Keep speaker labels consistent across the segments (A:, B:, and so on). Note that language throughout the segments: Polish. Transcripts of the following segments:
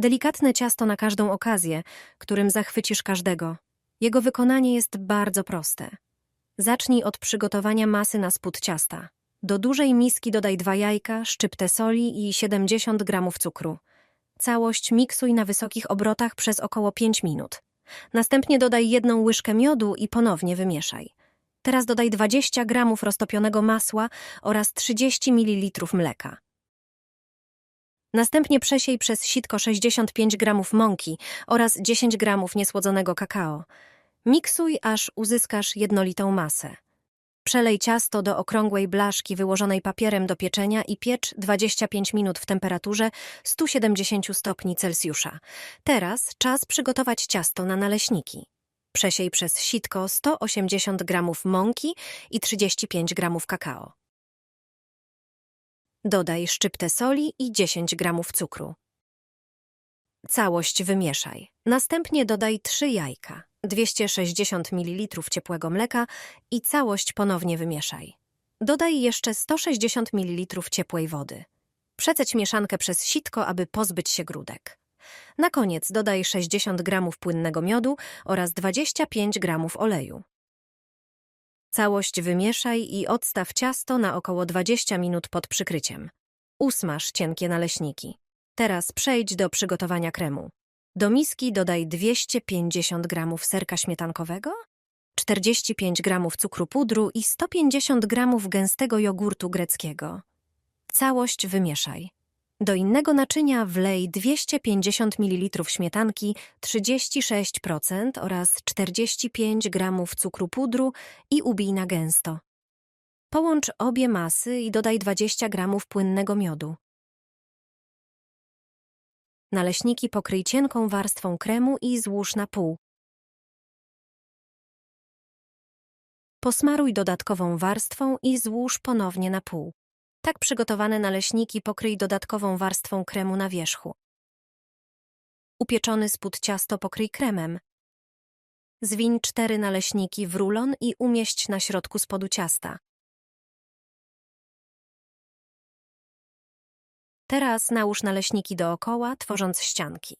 A: Delikatne ciasto na każdą okazję, którym zachwycisz każdego. Jego wykonanie jest bardzo proste. Zacznij od przygotowania masy na spód ciasta. Do dużej miski dodaj dwa jajka, szczyptę soli i 70 gramów cukru. Całość miksuj na wysokich obrotach przez około 5 minut. Następnie dodaj jedną łyżkę miodu i ponownie wymieszaj. Teraz dodaj 20 gramów roztopionego masła oraz 30 ml mleka. Następnie przesiej przez sitko 65 gramów mąki oraz 10 gramów niesłodzonego kakao. Miksuj, aż uzyskasz jednolitą masę. Przelej ciasto do okrągłej blaszki wyłożonej papierem do pieczenia i piecz 25 minut w temperaturze 170 stopni Celsjusza. Teraz czas przygotować ciasto na naleśniki. Przesiej przez sitko 180 gramów mąki i 35 gramów kakao. Dodaj szczyptę soli i 10 gramów cukru. Całość wymieszaj. Następnie dodaj 3 jajka, 260 ml ciepłego mleka i całość ponownie wymieszaj. Dodaj jeszcze 160 ml ciepłej wody. Przeceć mieszankę przez sitko, aby pozbyć się grudek. Na koniec dodaj 60 gramów płynnego miodu oraz 25 gramów oleju. Całość wymieszaj i odstaw ciasto na około 20 minut pod przykryciem. Usmaż cienkie naleśniki. Teraz przejdź do przygotowania kremu. Do miski dodaj 250 gramów serka śmietankowego, 45 gramów cukru pudru i 150 gramów gęstego jogurtu greckiego. Całość wymieszaj. Do innego naczynia wlej 250 ml śmietanki 36% oraz 45 gramów cukru pudru i ubij na gęsto. Połącz obie masy i dodaj 20 gramów płynnego miodu. Naleśniki pokryj cienką warstwą kremu i złóż na pół. Posmaruj dodatkową warstwą i złóż ponownie na pół. Tak przygotowane naleśniki pokryj dodatkową warstwą kremu na wierzchu. Upieczony spód ciasto pokryj kremem. Zwiń cztery naleśniki w rulon i umieść na środku spodu ciasta. Teraz nałóż naleśniki dookoła, tworząc ścianki.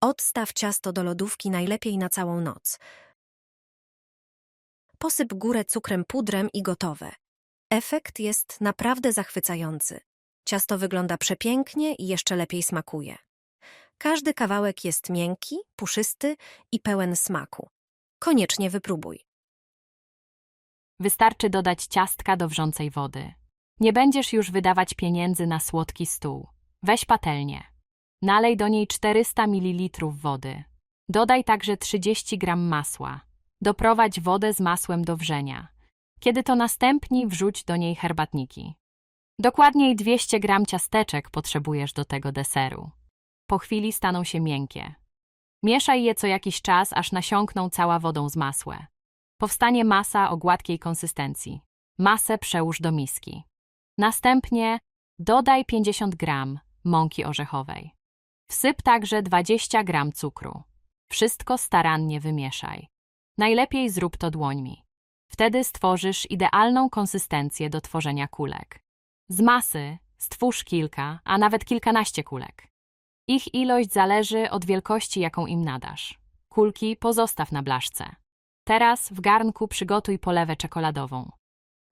A: Odstaw ciasto do lodówki najlepiej na całą noc. Posyp górę cukrem pudrem i gotowe. Efekt jest naprawdę zachwycający. Ciasto wygląda przepięknie i jeszcze lepiej smakuje. Każdy kawałek jest miękki, puszysty i pełen smaku. Koniecznie wypróbuj.
B: Wystarczy dodać ciastka do wrzącej wody. Nie będziesz już wydawać pieniędzy na słodki stół. Weź patelnię. Nalej do niej 400 ml wody. Dodaj także 30 g masła. Doprowadź wodę z masłem do wrzenia. Kiedy to następni, wrzuć do niej herbatniki. Dokładniej 200 g ciasteczek potrzebujesz do tego deseru. Po chwili staną się miękkie. Mieszaj je co jakiś czas, aż nasiąkną cała wodą z masłem. Powstanie masa o gładkiej konsystencji. Masę przełóż do miski. Następnie dodaj 50 gram mąki orzechowej. Wsyp także 20 gram cukru. Wszystko starannie wymieszaj. Najlepiej zrób to dłońmi. Wtedy stworzysz idealną konsystencję do tworzenia kulek. Z masy stwórz kilka, a nawet kilkanaście kulek. Ich ilość zależy od wielkości, jaką im nadasz. Kulki pozostaw na blaszce. Teraz w garnku przygotuj polewę czekoladową.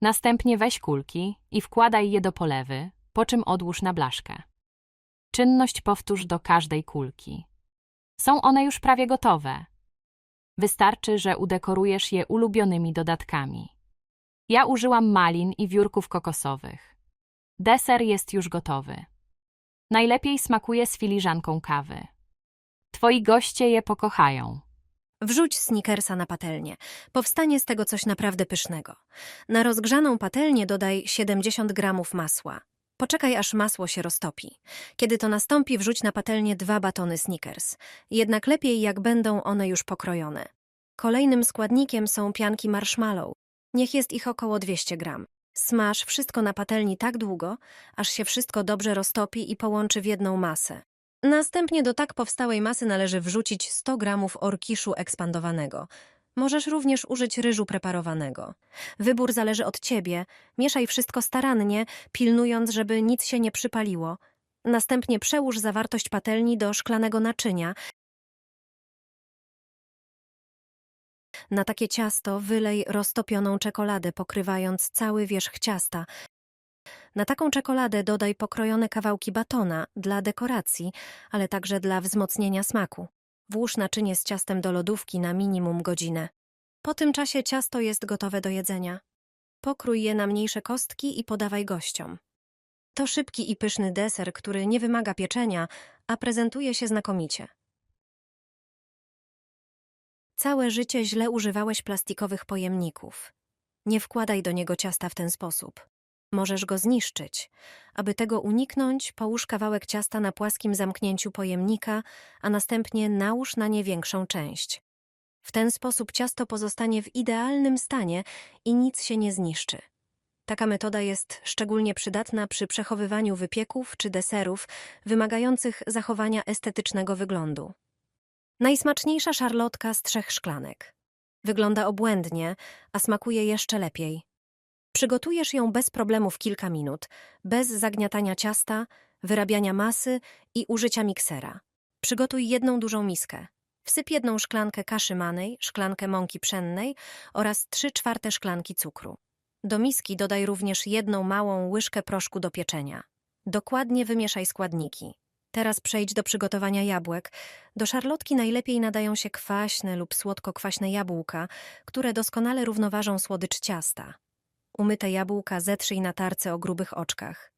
B: Następnie weź kulki i wkładaj je do polewy, po czym odłóż na blaszkę. Czynność powtórz do każdej kulki. Są one już prawie gotowe. Wystarczy, że udekorujesz je ulubionymi dodatkami. Ja użyłam malin i wiórków kokosowych. Deser jest już gotowy. Najlepiej smakuje z filiżanką kawy. Twoi goście je pokochają.
A: Wrzuć snickersa na patelnię. Powstanie z tego coś naprawdę pysznego. Na rozgrzaną patelnię dodaj 70 gramów masła. Poczekaj, aż masło się roztopi. Kiedy to nastąpi, wrzuć na patelnię dwa batony Snickers. Jednak lepiej, jak będą one już pokrojone. Kolejnym składnikiem są pianki marshmallow. Niech jest ich około 200 gram. Smaż wszystko na patelni tak długo, aż się wszystko dobrze roztopi i połączy w jedną masę. Następnie do tak powstałej masy należy wrzucić 100 gramów orkiszu ekspandowanego. Możesz również użyć ryżu preparowanego. Wybór zależy od ciebie. Mieszaj wszystko starannie, pilnując, żeby nic się nie przypaliło. Następnie przełóż zawartość patelni do szklanego naczynia. Na takie ciasto wylej roztopioną czekoladę, pokrywając cały wierzch ciasta. Na taką czekoladę dodaj pokrojone kawałki batona dla dekoracji, ale także dla wzmocnienia smaku. Włóż naczynie z ciastem do lodówki na minimum godzinę. Po tym czasie ciasto jest gotowe do jedzenia. Pokrój je na mniejsze kostki i podawaj gościom. To szybki i pyszny deser, który nie wymaga pieczenia, a prezentuje się znakomicie. Całe życie źle używałeś plastikowych pojemników. Nie wkładaj do niego ciasta w ten sposób. Możesz go zniszczyć. Aby tego uniknąć, połóż kawałek ciasta na płaskim zamknięciu pojemnika, a następnie nałóż na nie większą część. W ten sposób ciasto pozostanie w idealnym stanie i nic się nie zniszczy. Taka metoda jest szczególnie przydatna przy przechowywaniu wypieków czy deserów wymagających zachowania estetycznego wyglądu. Najsmaczniejsza szarlotka z trzech szklanek. Wygląda obłędnie, a smakuje jeszcze lepiej. Przygotujesz ją bez problemu w kilka minut, bez zagniatania ciasta, wyrabiania masy i użycia miksera. Przygotuj jedną dużą miskę. Wsyp jedną szklankę kaszy manej, szklankę mąki pszennej oraz trzy czwarte szklanki cukru. Do miski dodaj również jedną małą łyżkę proszku do pieczenia. Dokładnie wymieszaj składniki. Teraz przejdź do przygotowania jabłek. Do szarlotki najlepiej nadają się kwaśne lub słodko-kwaśne jabłka, które doskonale równoważą słodycz ciasta. Umyte jabłka zetrzyj na tarce o grubych oczkach.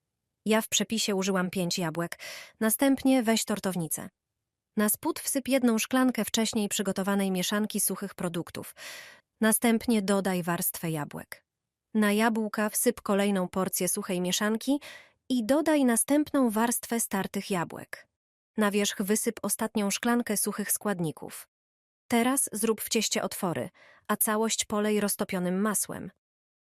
A: Ja w przepisie użyłam pięć jabłek. Następnie weź tortownicę. Na spód wsyp jedną szklankę wcześniej przygotowanej mieszanki suchych produktów. Następnie dodaj warstwę jabłek. Na jabłka wsyp kolejną porcję suchej mieszanki i dodaj następną warstwę startych jabłek. Na wierzch wysyp ostatnią szklankę suchych składników. Teraz zrób w cieście otwory, a całość polej roztopionym masłem.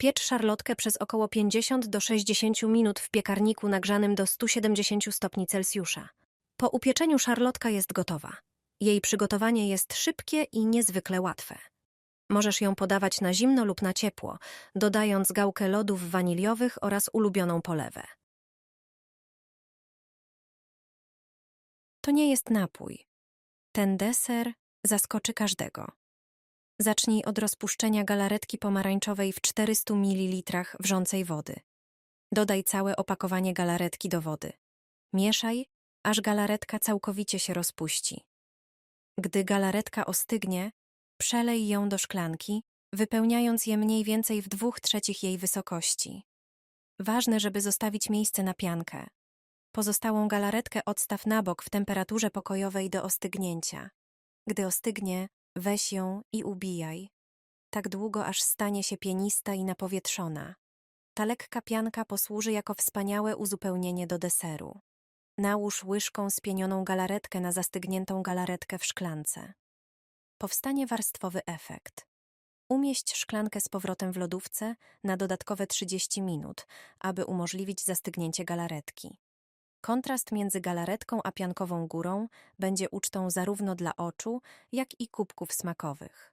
A: Piecz szarlotkę przez około 50 do 60 minut w piekarniku nagrzanym do 170 stopni Celsjusza. Po upieczeniu szarlotka jest gotowa. Jej przygotowanie jest szybkie i niezwykle łatwe. Możesz ją podawać na zimno lub na ciepło, dodając gałkę lodów waniliowych oraz ulubioną polewę. To nie jest napój. Ten deser zaskoczy każdego. Zacznij od rozpuszczenia galaretki pomarańczowej w 400 ml wrzącej wody. Dodaj całe opakowanie galaretki do wody. Mieszaj, aż galaretka całkowicie się rozpuści. Gdy galaretka ostygnie, przelej ją do szklanki, wypełniając je mniej więcej w dwóch trzecich jej wysokości. Ważne, żeby zostawić miejsce na piankę. Pozostałą galaretkę odstaw na bok w temperaturze pokojowej do ostygnięcia. Gdy ostygnie, weź ją i ubijaj. Tak długo, aż stanie się pienista i napowietrzona. Ta lekka pianka posłuży jako wspaniałe uzupełnienie do deseru. Nałóż łyżką spienioną galaretkę na zastygniętą galaretkę w szklance. Powstanie warstwowy efekt. Umieść szklankę z powrotem w lodówce na dodatkowe 30 minut, aby umożliwić zastygnięcie galaretki. Kontrast między galaretką a piankową górą będzie ucztą zarówno dla oczu, jak i kubków smakowych.